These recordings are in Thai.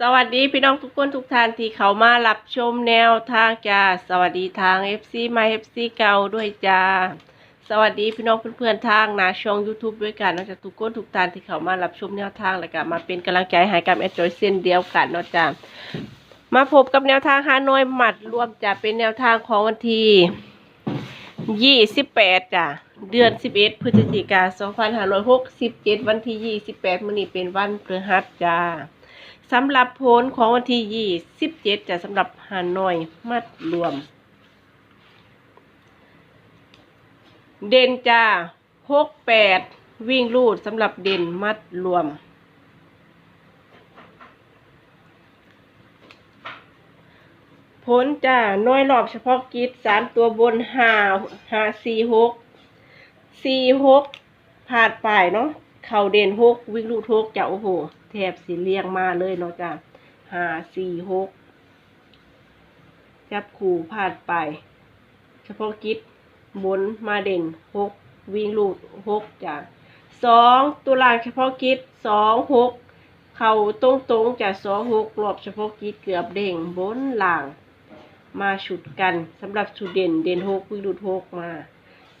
สวัสดีพี่น้องทุกคนทุกท่านที่เขามารับชมแนวทางจ้าสวัสดีทาง FC มา FC เก่าด้วยจ้าสวัสดีพี่น้องเพื่อนๆทางนาช่อง YouTube ด้วยกันนอกจากทุกคนทุกท่านที่เขามารับชมแนวทางแล้วก็มาเป็นกำลังใจให้กับแอดจอยเส้นเดียวกันเนาะจ้ามาพบกับแนวทางฮานอยหมัดรวมจะเป็นแนวทางของวันที่28จ้ะเดือน11พฤศจิกาสองพันห้าร้อยน2567วันที่28มื้อนี้เป็นวันพฤหัสจ้า สำหรับผลของวันที่27จะสำหรับฮานอยมัดรวม เด่นจ้า68วิ่งลูดสำหรับเด่นมัดรวม ผลจ้าน้อยรอบเฉพาะกิจสามตัวบนหาหาสี่หกสี่หกผ่านไปเนาะ เข่าเด่นหกวิ่งลูดหกจะโอ้โห แทบสิเรียงมาเลยเนาะจ้าห้าสี่หกจับขู่ผ่านไป เฉพาะกิจบนมาเด่นหกวิ่งลูดหกจ้าสองตัวล่างเฉพาะกิจสองหกเข่าตรงตรงๆจากสองหกรอบเฉพาะกิจเกือบเด้งบนล่าง มาฉุดกันสำหรับชุดเด่นเด่นหกวิ่งลูดหกมา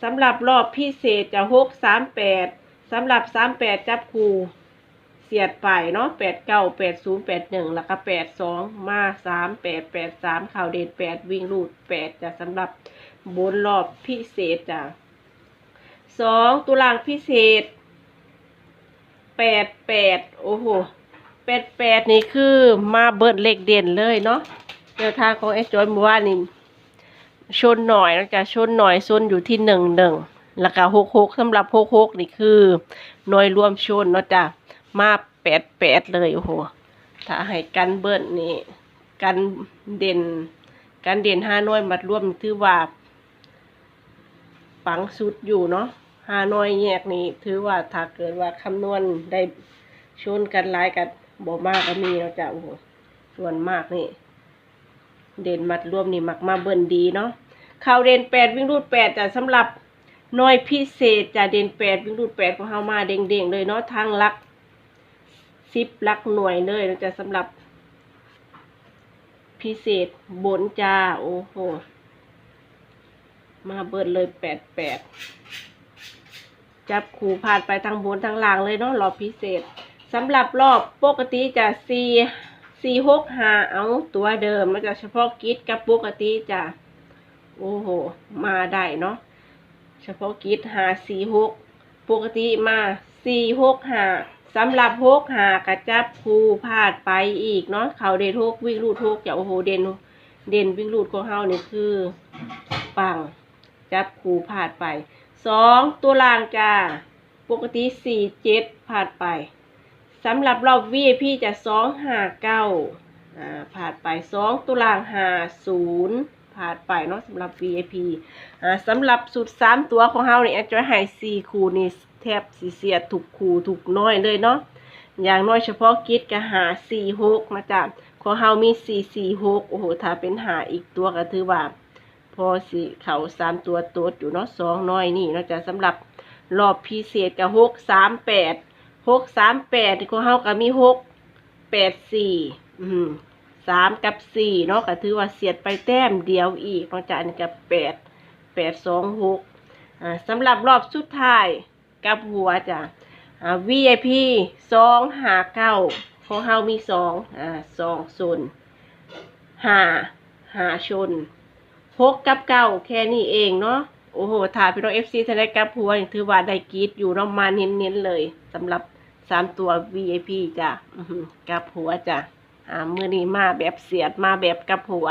สำหรับรอบพิเศษจะหกสามแปด สำหรับสามแปดจับคูเสียดไปเนาะแปดเก้าแปดศูนย์แปดหนึ่งแล้วก็แปดสองมาสามแปดแปดสามข่าวเด่นแปดวิ่งลูดแปดจะสำหรับบนรอบพิเศษจ้ะสองตุลางพิเศษแปดแปดโอ้โหแปดแปดนี่คือมาเบิดเลขเด่นเลยเนาะแนวทางของไอ้จอยเมื่อวานนี่ชนหน่อยนะจ๊ะชนหน่อยชนอยู่ที่หนึ่งหนึ่ง แล้วก็หกหกสำหรับหกหกนี่คือหน่วยรวมชนเนาะจ๊ะมาแปดแปดเลยโอ้โหถ้าให้กันเบิ้ลนี่กันเด่นกันเด่นห้าหน่วยมัดรวมถือว่าปังสุดอยู่เนาะห้าหน่วยแยกนี่ถือว่าถ้าเกิดว่าคำนวณได้ชนกันหลายกันบ่มากก็มีเนาะจ๊ะโอ้โหส่วนมากนี่เด่นมัดรวมนี่มักมาเบิ่นดีเนาะข่าวเด่นแปดวิ่งรูดแปดจะสำหรับ น้อยพิเศษจะเด่นแปดวิ่งรูดแปดของเฮามาเด้งๆเลยเนาะทางลักสิบลักหน่วยเลยนะจะสำหรับ พิเศษบนจ้าโอ้โหมาเบิดเลยแปดแปดจับขู่ผ่านไปทางบนทางล่างเลยเนาะรอบพิเศษสำหรับรอบปกติจะสี่สี่หกห้าเอาตัวเดิมมาจากเฉพาะกิจกับปกติจะโอ้โห มาได้เนาะ เฉพาะกิจหาสี่หกปกติมาสี่หกหาสำหรับหกหากระจับคูพลาดไปอีกเนาะเขาเด่นหกวิ่งลูดหกอย่าโอ้โหเด่นเด่นวิ่งลูดของเฮานี่คือปังจับคูพลาดไปสองตัวล่างจ้าปกติสี่เจ็ดพลาดไปสำหรับรอบ VIP จะสองหาเก้าอ่าผ่านไปสองตุลางหาศูนย์ ผ่านไปเนาะสำหรับ VIP อ่าสำหรับสุดสามตัวของเฮานี่แอดจอยให้สี่คู่นี่แทบสีเสียถูกคู่ถูกน้อยเลยเนาะอย่างน้อยเฉพาะกิจก็หาสี่หกนะจ๊ะของเฮามีสี่สี่หกโอ้โหถ้าเป็นหาอีกตัวก็ถือว่า พอสิเขาสามตัวโตัวอยู่เนาะสองน้อยนี่เนาะจ๊ะสำหรับรอบพิเศษกับหกสามแปดหกสามแปดของเฮาก็มีหกแปดสี่อืม สามกับสี่เนาะก็ถือว่าเสียดไปแต้มเดียวอีกนอกจากอันนี้กับแปดแปดสองหกอ่าสำหรับรอบสุดท้ายกับหัวจ้ะอ่า VIP สองหาเก้าของเฮามีสองอ่าสองโซนห้าห้าชนหกกับเก้าแค่นี้เองเนาะโอ้โหถ่ายพี่น้องเอฟซีทนายกับหัวถือว่าได้กีดอยู่เนาะมาเน้นๆเลยสำหรับสามตัว VIP จ้ะกับหัวจ้ะ อ่ามือนี้มาแบบเสียดมาแบบกับหัว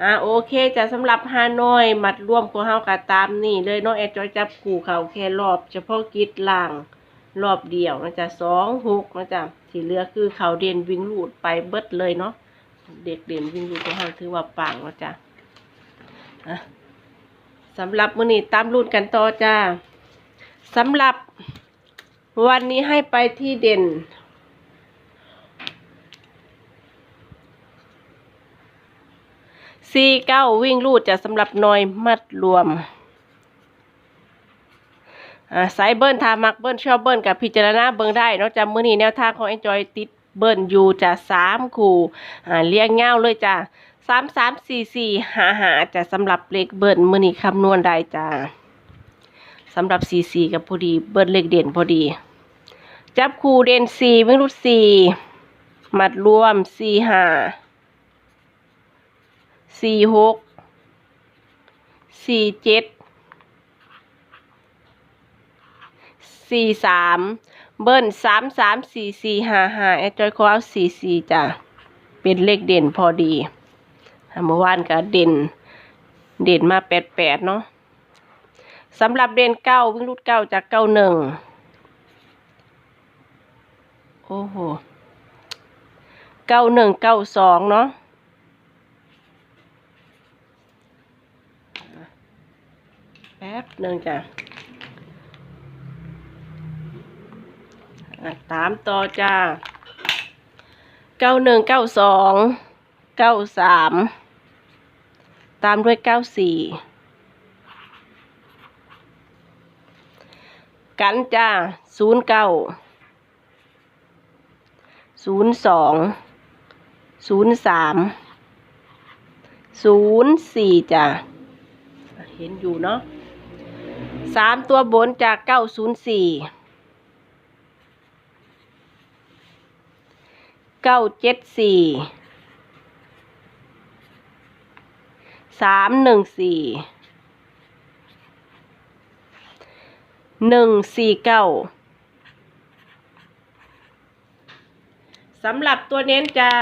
อ่าโอเคจะสำหรับฮานอยมัดร่วมของเฮากะตามนี่เลยเนาะแอดจอยจับขู่เขาแค่รอบ เฉพาะกิจล่างรอบเดียวนะจ๊ะสองหกนะจ๊ะที่เหลือคือเขาเด่นวิ่งลูดไปเบิดเลยเนาะเด็กเด่นวิ่งลูดของเฮาถือว่าปังนะจ๊ะอะสำหรับมือนี้ตามรุ่นกันต่อจ้าสำหรับวันนี้ให้ไปที่เด่น สี่เก้าวิ่งรูดจะสำหรับนอยมัดรวมสายเบิ้ลทามักเบิ้ลชอบเบิ้ลกับพิจารณาเบิ้งได้นอกจากมือนี้แนวทางของ Enjoy ติดเบิ้ลอยู่จะสามคู่เรียงเงาวเลยจ้ะสามสามสี่สี่หาหาจะสำหรับเลขเบิ้ลมือนี้คำนวณได้จ้าสำหรับสี่สี่กับพอดีเบิ้ลเลขเด่นพอดี จับคู่เด่นสี่วิ่งรุดสี่มัดรวมสี่ห้า สี่หกสี่เจ็ดสี่สามเบิ้ลสามสามสี่สี่ห้าห้าแอดจอยคอสี่สี่จ้ะเป็นเลขเด่นพอดีเมื่อวานก็เด่น เด่นมาแปดแปดเนาะสำหรับเด่นเก้าวิ่งรุดเก้าจากเก้าหนึ่งโอ้โหเก้าหนึ่งเก้าสองเนาะ แป๊บห นึ่งจ้ะตามต่อจ้าเก้าหนึ่งเก้าสองเก้าสามตามด้วยเก้าสี่กันจ้าศูนย์เก้าศูนย์สองศูนย์สามศูนย์สี่จ้ะเห็นอยู่เนาะ สามตัวบนจากเก้าศูนย์สี่เก้าเจ็ดสี่สามหนึ่งสี่หนึ่งสี่เก้าสำหรับตัวเน้นจ้า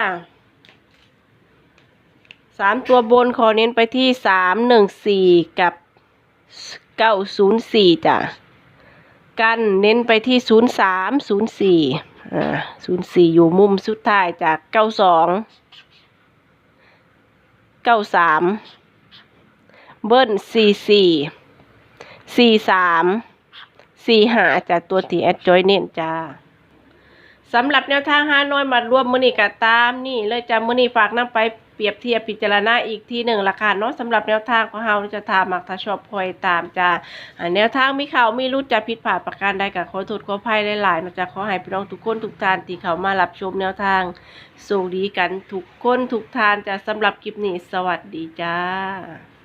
สามตัวบนขอเน้นไปที่สามหนึ่งสี่กับ เก้าศูนย์สี่จ้ะ กันเน้นไปที่ศูนย์สามศูนย์สี่อ่าศูนย์สี่อยู่มุมสุดท้ายจากเก้าสองเก้าสามเบิ้ลสี่สี่สี่สามสี่หาจากตัวตีแอดจอยเน้นจ้าสำหรับแนวทางฮานอยมารวมมือนี้ก็ตามนี่เลยจำมือนี้ฝากนำไป เปรียบเทียบพิจารณาอีกทีหนึ่งราคาเนาะสำหรับแนวทางของเฮาจะทามักถ้าชอบพอยตามจ้าแนวทางมีข่ามีรู้จะผิดพลาดประการใดกับขอโทษขออภัยหลายๆนะจะขอให้พี่น้องทุกคนทุกทานที่เขามารับชมแนวทางสูงดีกันทุกคนทุกทานจะสำหรับคลิปนี้สวัสดีจ้า